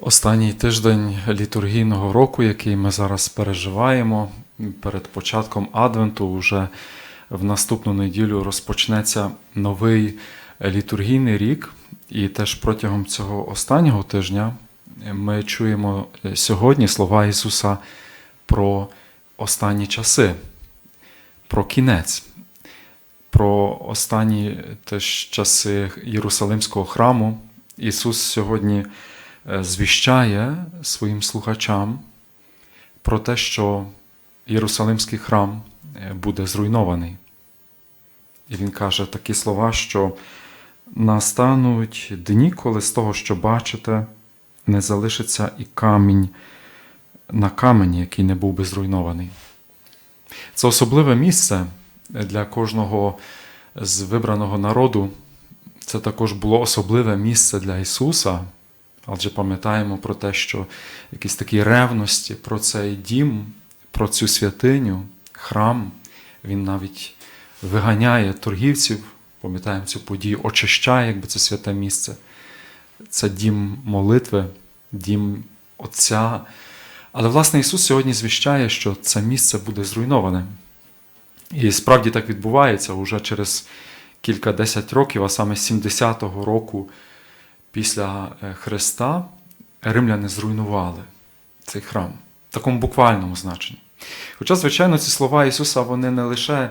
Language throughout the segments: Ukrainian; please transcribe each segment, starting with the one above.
Останній тиждень літургійного року, який ми зараз переживаємо, перед початком Адвенту, вже в наступну неділю розпочнеться новий літургійний рік. І теж протягом цього останнього тижня ми чуємо сьогодні слова Ісуса про останні часи, про кінець, про останні теж часи Єрусалимського храму. Ісус сьогодні звіщає своїм слухачам про те, що Єрусалимський храм буде зруйнований. І він каже такі слова, що настануть дні, коли з того, що бачите, не залишиться і камінь на камені, який не був би зруйнований. Це особливе місце для кожного з вибраного народу. Це також було особливе місце для Ісуса. Адже пам'ятаємо про те, що якісь такі ревності про цей дім, про цю святиню, храм, він навіть виганяє торгівців, пам'ятаємо цю подію, очищає, якби це святе місце. Це дім молитви, дім Отця. Але, власне, Ісус сьогодні звіщає, що це місце буде зруйноване. І справді так відбувається уже через кілька десять років, а саме 70-го року після Христа римляни зруйнували цей храм в такому буквальному значенні. Хоча, звичайно, ці слова Ісуса вони не лише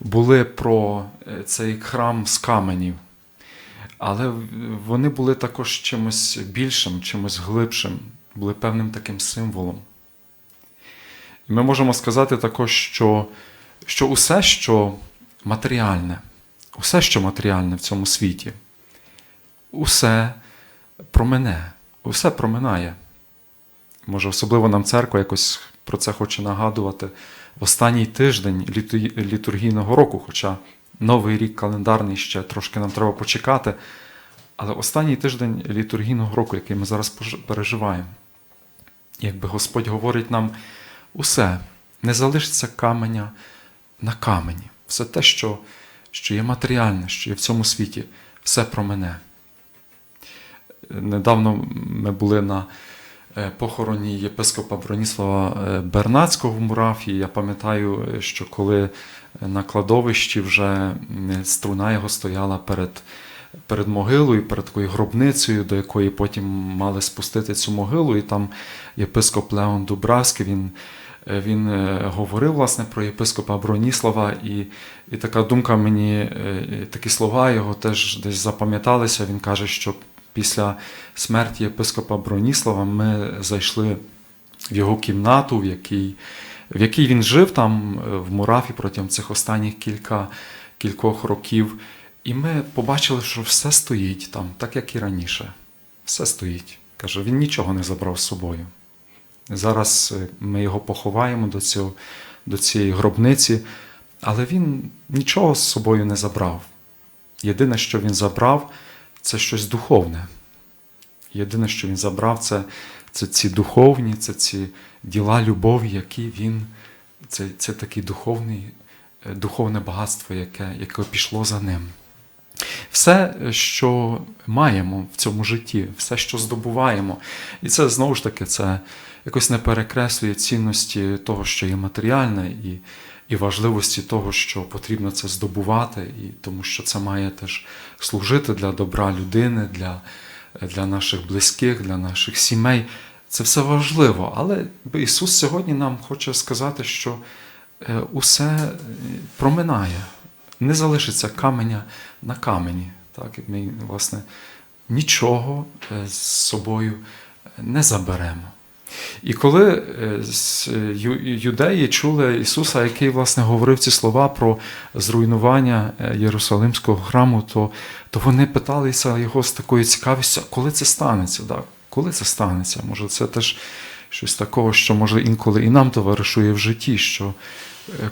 були про цей храм з каменів, але вони були також чимось більшим, чимось глибшим, були певним таким символом. І ми можемо сказати також, що, що усе, що матеріальне, усе, що матеріальне в цьому світі, усе промене, усе проминає. Може, особливо нам церква якось про це хоче нагадувати в останній тиждень літургійного року, хоча новий рік календарний ще трошки нам треба почекати. Але останній тиждень літургійного року, який ми зараз переживаємо, якби Господь говорить нам усе, не залишиться каменя на камені. Все те, що, що є матеріальне, що є в цьому світі, все про мене. Недавно ми були на похороні єпископа Броніслава Бернацького в Мурафії. Я пам'ятаю, що коли на кладовищі вже струна його стояла перед перед могилою, перед такою гробницею, до якої потім мали спустити цю могилу, і там єпископ Леон Дубравський, він він говорив власне про єпископа Броніслава, і і така думка мені, такі слова його теж десь запам'яталися. Він каже, що після смерті єпископа Броніслава ми зайшли в його кімнату, в якій в якій він жив там в Мурафі протягом цих останніх кілька, кількох років. І ми побачили, що все стоїть там, так як і раніше. Все стоїть. Каже, він нічого не забрав з собою. Зараз ми його поховаємо до, цього, до цієї гробниці, але він нічого з собою не забрав. Єдине, що він забрав, це щось духовне. Єдине, що він забрав, це це ці духовні, це ці діла любові, які він, це це таке духовне багатство, яке, яке пішло за ним. Все, що маємо в цьому житті, все, що здобуваємо. І це знову ж таки це якось не перекреслює цінності того, що є матеріальне, і і важливості того, що потрібно це здобувати, і тому що це має теж служити для добра людини, для, для наших близьких, для наших сімей. Це все важливо. Але Ісус сьогодні нам хоче сказати, що усе проминає, не залишиться каменя на камені. Так, Ми, власне, нічого з собою не заберемо. І коли юдеї чули Ісуса, який власне говорив ці слова про зруйнування Єрусалимського храму, то то вони питалися його з такою цікавістю, коли це станеться? Так? Коли це станеться? Може, це теж щось такого, що може інколи і нам товаришує в житті, що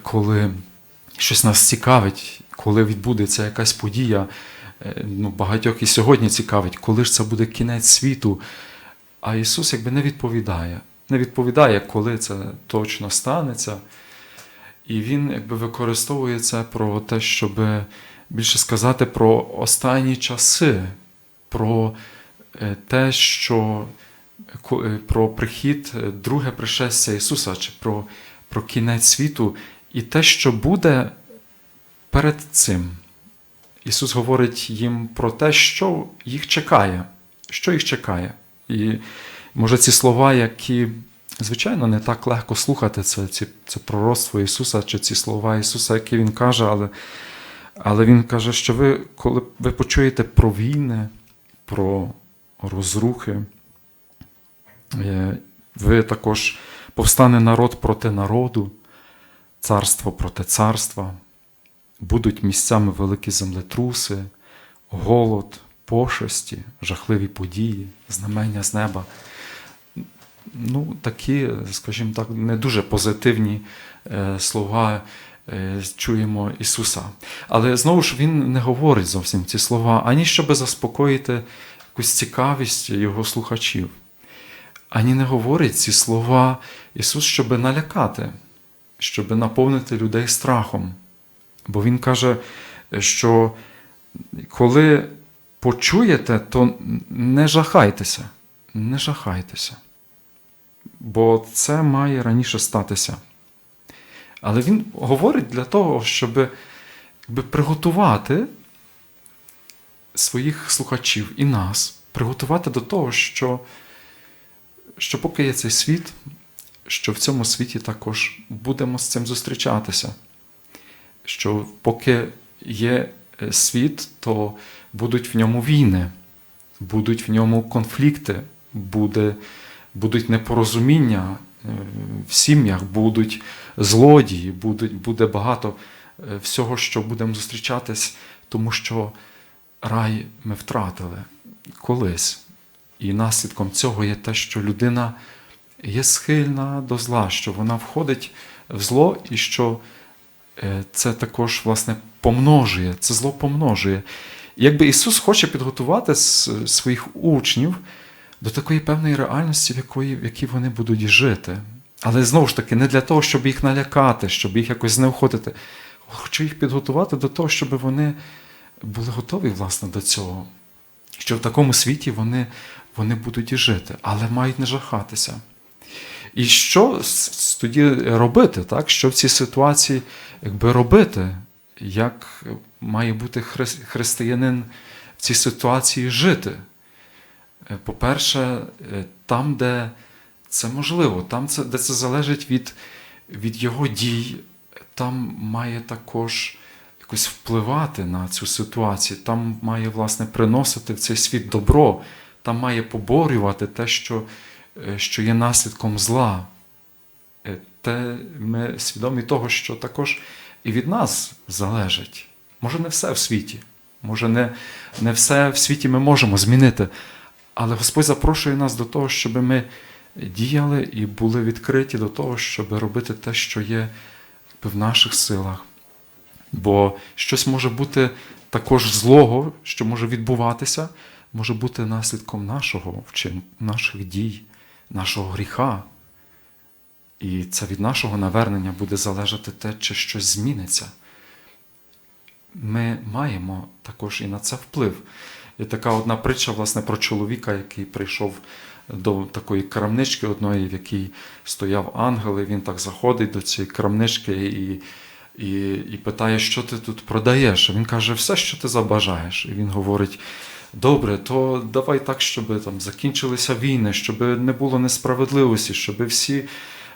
коли щось нас цікавить, коли відбудеться якась подія, ну, багатьох і сьогодні цікавить, коли ж це буде кінець світу. А Ісус якби не відповідає. Не відповідає, коли це точно станеться. І Він якби використовує це про те, щоб більше сказати про останні часи, про те, що е, про прихід, е, друге пришестя Ісуса, чи про, про кінець світу, і те, що буде перед цим. Ісус говорить їм про те, що їх чекає, що їх чекає. І може ці слова, які, звичайно, не так легко слухати, це, ці, це пророцтво Ісуса, чи ці слова Ісуса, які Він каже, але, але Він каже, що ви, коли ви почуєте про війни, про розрухи, е, ви також повстане народ проти народу, царство проти царства, будуть місцями великі землетруси, голод, пошесті, жахливі події, знамення з неба. Ну, такі, скажімо так, не дуже позитивні е, слова е, чуємо Ісуса. Але знову ж Він не говорить зовсім ці слова, ані щоб заспокоїти якусь цікавість його слухачів, ані не говорить ці слова Ісус, щоб налякати, щоб наповнити людей страхом. Бо Він каже, що коли почуєте, то не жахайтеся, не жахайтеся. Бо це має раніше статися. Але він говорить для того, щоб якби, приготувати своїх слухачів і нас, приготувати до того, що, що поки є цей світ, що в цьому світі також будемо з цим зустрічатися. Що поки є е, світ, то будуть в ньому війни, будуть в ньому конфлікти, буде, будуть непорозуміння е, в сім'ях, будуть злодії, будуть, буде багато е, всього, що будемо зустрічатись, тому що рай ми втратили колись. І наслідком цього є те, що людина є схильна до зла, що вона входить в зло і що е, це також власне помножує, це зло помножує. Якби Ісус хоче підготувати своїх учнів до такої певної реальності, в якої, в якій вони будуть жити. Але знову ж таки, не для того, щоб їх налякати, щоб їх якось знеохотити. Хочу їх підготувати до того, щоб вони були готові власне до цього. Що в такому світі вони, вони будуть і жити, але мають не жахатися. І що тоді робити? Так? Що в цій ситуації якби, робити? Як має бути християнин в цій ситуації жити? Е, По-перше, е, там, де це можливо, там, де це залежить від, від його дій, там має також якось впливати на цю ситуацію, там має, власне, приносити в цей світ добро, там має поборювати те, що, е, що є наслідком зла. Те ми свідомі того, що також і від нас залежить. Може, не все в світі, може, не, не все в світі ми можемо змінити. Але Господь запрошує нас до того, щоб ми діяли і були відкриті до того, щоб робити те, що є в наших силах. Бо щось може бути також злого, що може відбуватися, може бути наслідком нашого вчин, наших дій, нашого гріха. І це від нашого навернення буде залежати те, чи щось зміниться. Ми маємо також і на це вплив. Є така одна притча, власне, про чоловіка, який прийшов до такої крамнички одної, в якій стояв ангел, і він так заходить до цієї крамнички і, і, і питає, що ти тут продаєш. Він каже, все, що ти забажаєш. І він говорить: добре, то давай так, щоб там закінчилися війни, щоб не було несправедливості, щоб всі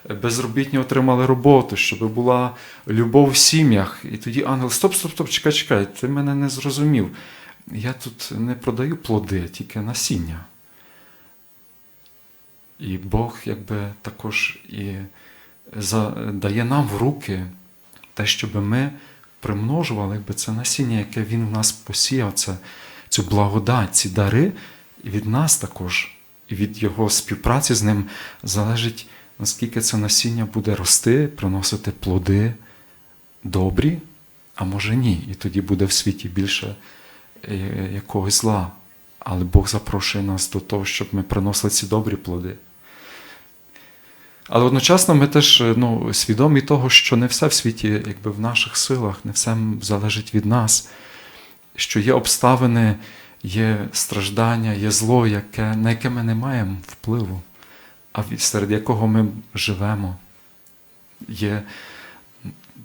безробітні отримали роботу, щоб була любов в сім'ях. І тоді ангел, стоп, стоп, стоп, чекай, чекай, ти мене не зрозумів. Я тут не продаю плоди, тільки насіння. І Бог якби також і дає нам в руки те, щоб ми примножували якби, це насіння, яке Він в нас посіяв, це, цю благодать, ці дари, і від нас також, і від Його співпраці з ним залежить, наскільки це насіння буде рости, приносити плоди добрі, а може ні. І тоді буде в світі більше е, якогось зла. Але Бог запрошує нас до того, щоб ми приносили ці добрі плоди. Але одночасно ми теж ну, свідомі того, що не все в світі якби в наших силах, не все залежить від нас, що є обставини, є страждання, є зло, яке, на яке ми не маємо впливу, а серед якого ми живемо. Є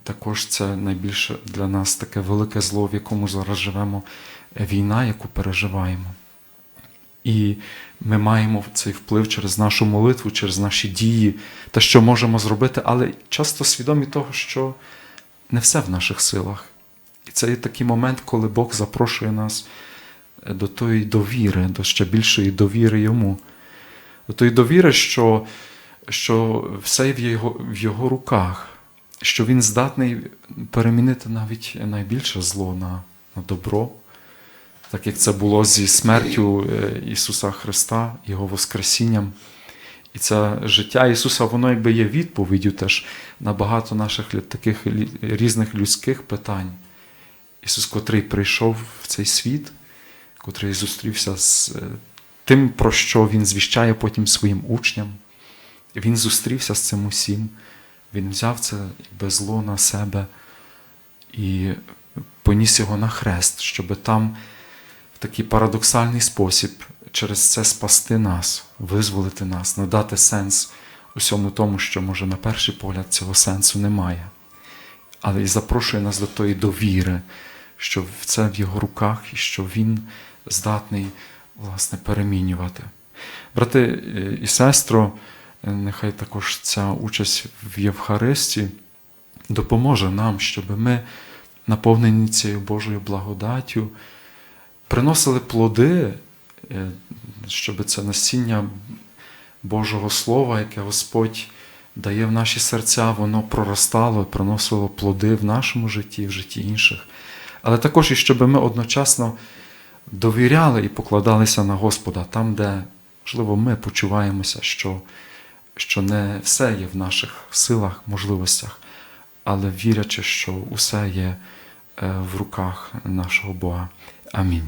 також це найбільше для нас таке велике зло, в якому зараз живемо, е, війна, яку переживаємо. І ми маємо цей вплив через нашу молитву, через наші дії, те, що можемо зробити, але часто свідомі того, що не все в наших силах. І це є такий момент, коли Бог запрошує нас е, до тої довіри, до ще більшої довіри йому. До тої довіри, що, що все в його, в його руках, що він здатний перемінити навіть найбільше зло на, на добро, так як це було зі смертю е, Ісуса Христа, Його Воскресінням. І це життя Ісуса, воно якби є відповіддю теж на багато наших таких різних людських питань. Ісус, котрий прийшов в цей світ, котрий зустрівся з е, тим, про що Він звіщає потім своїм учням. Він зустрівся з цим усім. Він взяв це якби зло на себе і поніс його на хрест, щоб там в такий парадоксальний спосіб через це спасти нас, визволити нас, надати сенс усьому тому, що може на перший погляд цього сенсу немає. Але і запрошує нас до тої довіри, що це в його руках і що він здатний власне перемінювати. Брати е, і сестро, е, нехай також ця участь в Євхаристі допоможе нам, щоб ми, наповнені цією Божою благодаттю, приносили плоди, е, щоб це насіння Божого Слова, яке Господь дає в наші серця, воно проростало і приносило плоди в нашому житті, в житті інших. Але також і щоб ми одночасно довіряли і покладалися на Господа там, де, можливо, ми почуваємося, що, що не все є в наших силах, можливостях, але вірячи, що усе є е, в руках нашого Бога. Амінь.